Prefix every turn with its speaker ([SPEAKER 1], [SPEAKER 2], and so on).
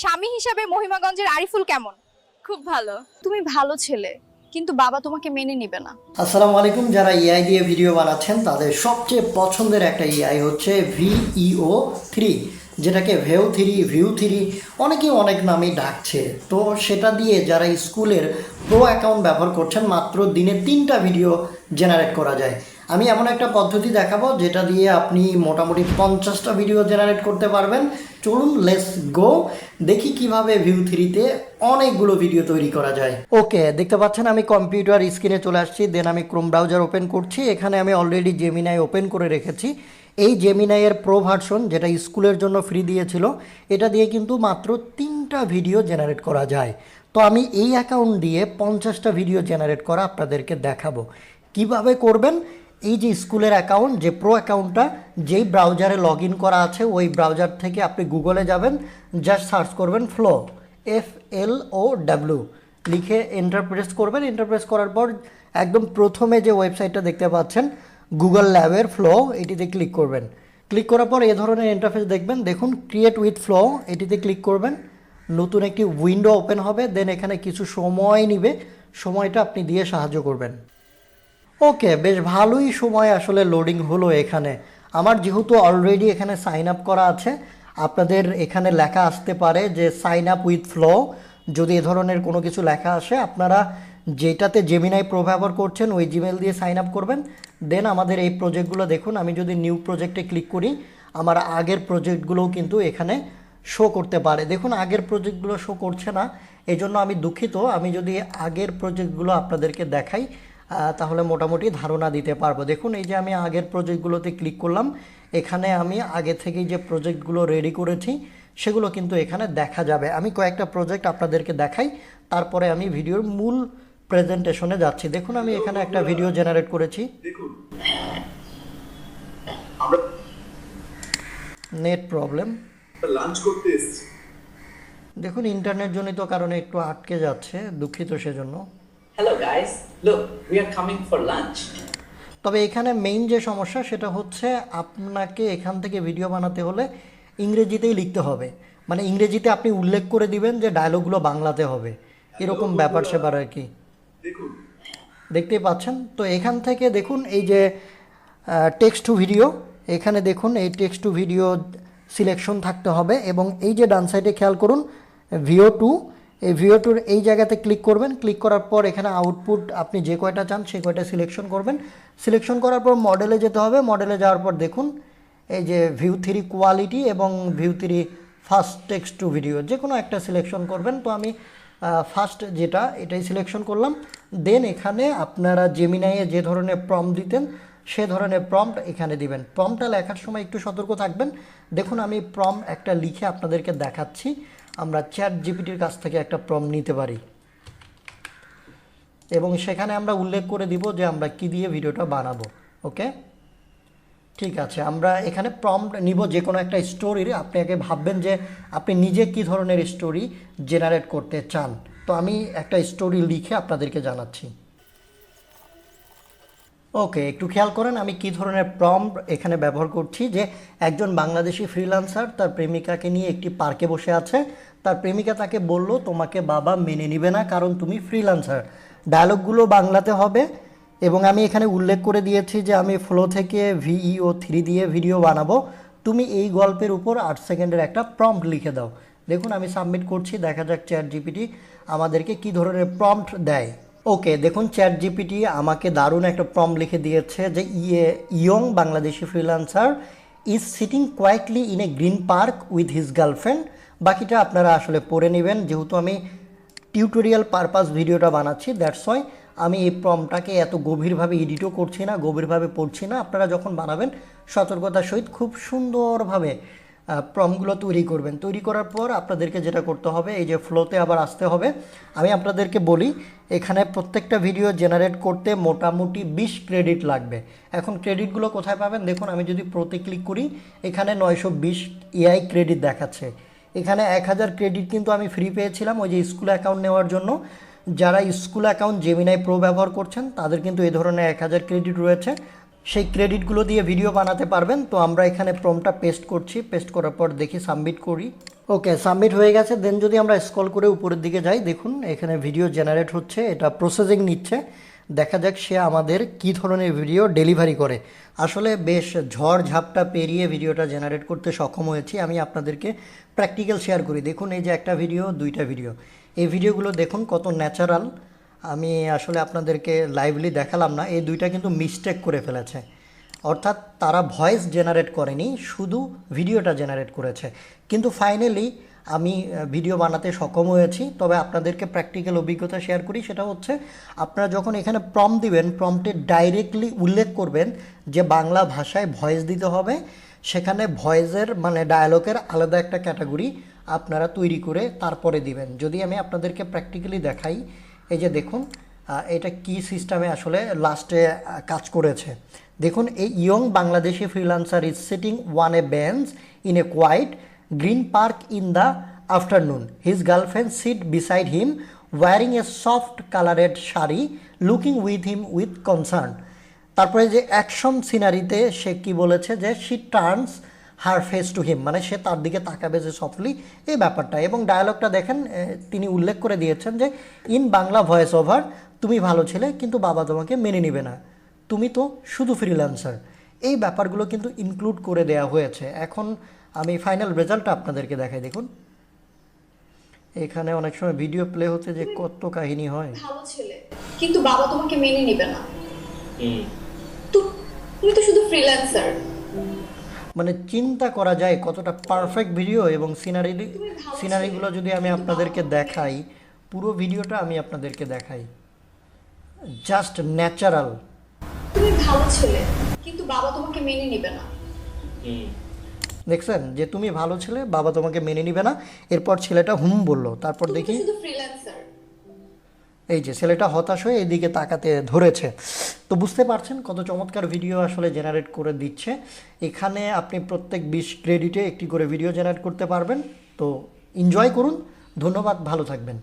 [SPEAKER 1] স্বামী হিসাবে মহিমাগঞ্জের আরিফুল কেমন?
[SPEAKER 2] খুব ভালো।
[SPEAKER 1] তুমি ভালো ছেলে কিন্তু বাবা তোমাকে মেনে নিবে না।
[SPEAKER 3] আসসালামু আলাইকুম যারা এআই দিয়ে ভিডিও বানাচ্ছেন তাদের সবচেয়ে পছন্দের একটা এআই হচ্ছে ভিইও থ্রি যেটাকে ভেউ থ্রি ভিউ থ্রি অনেকেই অনেক নামে ডাকছে। তো সেটা দিয়ে যারা স্কুলের প্রো অ্যাকাউন্ট ব্যবহার করছেন মাত্র দিনে তিনটা ভিডিও জেনারেট করা যায়। আমি এমন একটা পদ্ধতি দেখাবো যেটা দিয়ে আপনি মোটামুটি পঞ্চাশটা ভিডিও জেনারেট করতে পারবেন। চলুন লেটস গো দেখি কীভাবে ভিউ থ্রিতে অনেকগুলো ভিডিও তৈরি করা যায়। ওকে দেখতে পাচ্ছেন আমি কম্পিউটার স্ক্রিনে চলে আসছি দেন আমি ক্রোম ব্রাউজার ওপেন করছি। এখানে আমি অলরেডি জেমিনাই ওপেন করে রেখেছি। এই জেমিনাইয়ের প্রো ভার্সন যেটা স্কুলের জন্য ফ্রি দিয়েছিল, এটা দিয়ে কিন্তু মাত্র তিনটা ভিডিও জেনারেট করা যায়। তো আমি এই অ্যাকাউন্ট দিয়ে পঞ্চাশটা ভিডিও জেনারেট করা আপনাদেরকে দেখাবো। কীভাবে করবেন? এই যে স্কুলের অ্যাকাউন্ট যে প্রো অ্যাকাউন্টটা যেই ব্রাউজারে লগ করা আছে, ওই ব্রাউজার থেকে আপনি গুগলে যাবেন জাস্ট সার্চ করবেন flow F L O W লিখে এন্টারপ্রেস করবেন এন্টারপ্রেস করার পর একদম প্রথমে যে ওয়েবসাইটটা দেখতে পাচ্ছেন গুগল ল্যাবের ফ্লো এটিতে ক্লিক করবেন। ক্লিক করার পর এ ধরনের ইন্টারফেস দেখবেন, দেখুন ক্রিয়েট উইথ ফ্লো এটিতে ক্লিক করবেন। নতুন একটি উইন্ডো ওপেন হবে দেন এখানে কিছু সময় নিবে, সময়টা আপনি দিয়ে সাহায্য করবেন। ওকে, বেশ ভালোই সময় আসলে লোডিং হলো এখানে। আমার যেহেতু অলরেডি এখানে সাইন আপ করা আছে, আপনাদের এখানে লেখা আসতে পারে যে সাইন আপ উইথ ফ্লো যদি এ ধরনের কোনো কিছু লেখা আসে, আপনারা যেটাতে জেমিনাই প্রো ব্যবহার করছেন, ওই জিমেল দিয়ে সাইন আপ করবেন। দেন আমাদের এই প্রজেক্টগুলো দেখুন, আমি যদি নিউ প্রজেক্টে ক্লিক করি, আমার আগের প্রজেক্টগুলোও কিন্তু এখানে শো করতে পারে। দেখুন, আগের প্রজেক্টগুলো শো করছে না এই জন্য আমি দুঃখিত। আমি যদি আগের প্রজেক্টগুলো আপনাদেরকে দেখাই তাহলে মোটামুটি ধারণা দিতে পারব। দেখুন এই যে আমি আগের প্রজেক্টগুলোতে ক্লিক করলাম এখানে আমি আগে থেকেই যে প্রজেক্টগুলো রেডি করেছি সেগুলো কিন্তু এখানে দেখা যাবে। আমি কয়েকটা প্রজেক্ট আপনাদেরকে দেখাই তারপরে আমি ভিডিওর মূল প্রেজেন্টেশনে যাচ্ছি। দেখুন আমি এখানে একটা ভিডিও জেনারেট করেছি। Net problem.
[SPEAKER 4] লাঞ্চ করতে
[SPEAKER 3] দেখুন ইন্টারনেট জনিত কারণে একটু আটকে যাচ্ছে দুঃখিত সেজন্য।
[SPEAKER 5] Hello guys, look, we are coming for lunch.
[SPEAKER 3] তবে এখানে মেইন যে সমস্যা সেটা হচ্ছে আপনাকে এখান থেকে ভিডিও বানাতে হলে ইংরেজিতেই লিখতে হবে। মানে ইংরেজিতে আপনি উল্লেখ করে দিবেন যে ডায়লগগুলো বাংলাতে হবে। এরকম ব্যাপার সেপার আর কি। দেখতেই পাচ্ছেন? তো এখান থেকে দেখুন এই যে টেক্সট টু ভিডিও এখানে দেখুন এই টেক্সট টু ভিডিও সিলেকশন থাকতে হবে এবং এই যে ডান সাইডে খেয়াল করুন ভিও টু এই ভিও টুর এই জায়গাতে ক্লিক করবেন। ক্লিক করার পর এখানে আউটপুট আপনি যে কয়টা চান সেই কয়টা সিলেকশন করবেন। সিলেকশন করার পর মডেলে যেতে হবে। মডেলে যাওয়ার পর দেখুন, এই যে ভিউ থ্রি কোয়ালিটি এবং Veo three first text to video যে কোনো একটা সিলেকশন করবেন। তো আমি ফার্স্ট যেটা, এটাই সিলেকশন করলাম। দেন এখানে আপনারা জেমিনাইয়ে যে ধরনের প্রম দিতেন, সে ধরনের প্রম্পট এখানে দিবেন। প্রম্পটটা লেখার সময় একটু সতর্ক থাকবেন। দেখুন, আমি প্রম একটা লিখে আপনাদেরকে দেখাচ্ছি। আমরা চ্যাট জিপিটির কাছ থেকে একটা প্রম নিতে পারি। এবং সেখানে আমরা উল্লেখ করে দিব যে আমরা কি দিয়ে ভিডিওটা বানাবো, ওকে? ঠিক আছে, আমরা এখানে প্রম্পট নিব যে কোনো একটা স্টোরির। আপনি আগে ভাববেন যে আপনি নিজে কি ধরনের স্টোরি জেনারেট করতে চান। তো আমি একটা স্টোরি লিখে আপনাদেরকে জানাচ্ছি। ওকে, একটু খেয়াল করেন আমি কি ধরনের প্রম্পট এখানে ব্যবহার করছি যে একজন বাংলাদেশি ফ্রিল্যান্সার তার প্রেমিকাকে নিয়ে একটি পার্কে বসে আছে। তার প্রেমিকা তাকে বলল, তোমাকে বাবা মেনে নিবে না কারণ তুমি ফ্রিল্যান্সার ডায়লগগুলো বাংলাতে হবে এবং আমি এখানে উল্লেখ করে দিয়েছি যে আমি ফ্লো থেকে ভিইও থ্রি দিয়ে ভিডিও বানাবো। তুমি এই গল্পের উপর আট সেকেন্ডের একটা প্রম্পট লিখে দাও। দেখুন, আমি সাবমিট করছি, দেখা যাক চ্যাট জিপিটি আমাদেরকে কি ধরনের প্রম্পট দেয়। ওকে দেখুন চ্যাট জিপিটি আমাকে দারুণ একটা প্রম লিখে দিয়েছে যে ইয়ে young Bangladeshi freelancer is sitting quietly in a green park with his girlfriend বাকিটা আপনারা আসলে পড়ে নেবেন, যেহেতু আমি টিউটোরিয়াল পারপাস ভিডিওটা বানাচ্ছি দ্যাটস ওয়াই আমি এই প্রমটাকে এত গভীরভাবে এডিটও করছি না, গভীরভাবে পড়ছি না। আপনারা যখন বানাবেন, সতর্কতার সহিত খুব সুন্দরভাবে প্রমগুলো তৈরি করবেন। তৈরি করার পর আপনাদেরকে যেটা করতে হবে, এই যে ফ্লোতে আবার আসতে হবে। আমি আপনাদেরকে বলি, এখানে প্রত্যেকটা ভিডিও জেনারেট করতে মোটামুটি বিশ ক্রেডিট লাগবে। এখন ক্রেডিটগুলো কোথায় পাবেন? দেখুন, আমি যদি প্রতি ক্লিক করি, এখানে নয়শো বিশ এআই ক্রেডিট দেখাচ্ছে। এখানে এক হাজার ক্রেডিট কিন্তু আমি ফ্রি পেয়েছিলাম ওই যে স্কুল অ্যাকাউন্ট নেওয়ার জন্য। যারা স্কুল অ্যাকাউন্ট জেমিনাই প্রো ব্যবহার করছেন, তাদের কিন্তু এই ধরনের এক হাজার ক্রেডিট রয়েছে। সেই ক্রেডিটগুলো দিয়ে ভিডিও বানাতে পারবেন। তো আমরা এখানে প্রমটা পেস্ট করছি। পেস্ট করার পর দেখি সাবমিট করি। ওকে সাবমিট হয়ে গেছে। দেন যদি আমরা স্ক্রল করে উপরের দিকে যাই, দেখুন এখানে ভিডিও জেনারেট হচ্ছে। এটা প্রসেসিং নিচ্ছে। দেখা যাক সে আমাদের কি ধরনের ভিডিও ডেলিভারি করে। আসলে বেশ ঝড় ঝাপটা পেরিয়ে ভিডিওটা জেনারেট করতে সক্ষম হয়েছি। আমি আপনাদেরকে প্র্যাকটিক্যাল শেয়ার করি। দেখুন এই যে একটা ভিডিও দুইটা ভিডিও এই ভিডিওগুলো দেখুন কত ন্যাচারাল আমি আসলে আপনাদেরকে লাইভলি দেখালাম না, এই দুইটা কিন্তু মিস্টেক করে ফেলেছে। অর্থাৎ তারা ভয়েস জেনারেট করেনি, শুধু ভিডিওটা জেনারেট করেছে। কিন্তু ফাইনালি আমি ভিডিও বানাতে সক্ষম হয়েছি, তবে আপনাদেরকে প্র্যাকটিক্যাল অভিজ্ঞতা শেয়ার করি, সেটা হচ্ছে আপনারা যখন এখানে প্রম দিবেন প্রম্পটে ডাইরেক্টলি উল্লেখ করবেন যে বাংলা ভাষায় ভয়েস দিতে হবে, সেখানে ভয়েসের মানে ডায়ালগের আলাদা একটা ক্যাটাগরি আপনারা তৈরি করে তারপরে দিবেন। যদি আমি আপনাদেরকে প্র্যাকটিক্যালি দেখাই এই যে দেখুন এটা কি সিস্টেমে আসলে লাস্টে কাজ করেছে? দেখুন, এই young Bangladeshi freelancer is sitting on a bench in a quiet green park in the afternoon his girlfriend sit beside him wearing a soft coloured sari looking with him with concern তারপরে যে action সিনারিতে সে কি বলেছে? যে she turns her face to him মানে সে তার দিকে তাকাবে যে সফটলি এই ব্যাপারটা। এবং ডায়ালগটা দেখেন তিনি উল্লেখ করে দিয়েছেন যে ইন বাংলা ভয়েস ওভার তুমি ভালো ছেলে কিন্তু বাবা তোমাকে মেনে নিবে না। তুমি তো শুধু ফ্রিল্যান্সার এই ব্যাপারগুলো কিন্তু ইনক্লুড করে দেওয়া হয়েছে। এখন আমি ফাইনাল রেজাল্টটা আপনাদেরকে দেখাই দেখুন। এখানে অনেক সময় ভিডিও প্লে হতে যে কত কাহিনী হয়।
[SPEAKER 1] ভালো ছেলে কিন্তু বাবা তোমাকে মেনে নিবে না. তুমি তো শুধু ফ্রিল্যান্সার
[SPEAKER 3] মানে চিন্তা করা যায় কতটা পারফেক্ট ভিডিও এবং সিনারি সিনারিগুলো যদি আমি আপনাদেরকে দেখাই পুরো ভিডিওটা আমি আপনাদেরকে দেখাই। জাস্ট ন্যাচারাল
[SPEAKER 1] তুমি ভালো ছেলে কিন্তু বাবা তোমাকে মেনে নেবে না.
[SPEAKER 3] দেখছেন? যে তুমি ভালো ছেলে বাবা তোমাকে মেনে নিবে না। এরপর ছেলেটা হুম বলল। তারপর দেখি
[SPEAKER 1] শুধু ফ্রিল্যান্সার
[SPEAKER 3] এই যে ছেলেটা হতাশ হয়ে এদিকে তাকাতে ধরেছে। তো বুঝতে পারছেন কত চমৎকার ভিডিও আসলে জেনারেট করে দিচ্ছে। এখানে আপনি প্রত্যেক বিশ ক্রেডিটে একটি করে ভিডিও জেনারেট করতে পারবেন। তো এনজয় করুন। ধন্যবাদ, ভালো থাকবেন।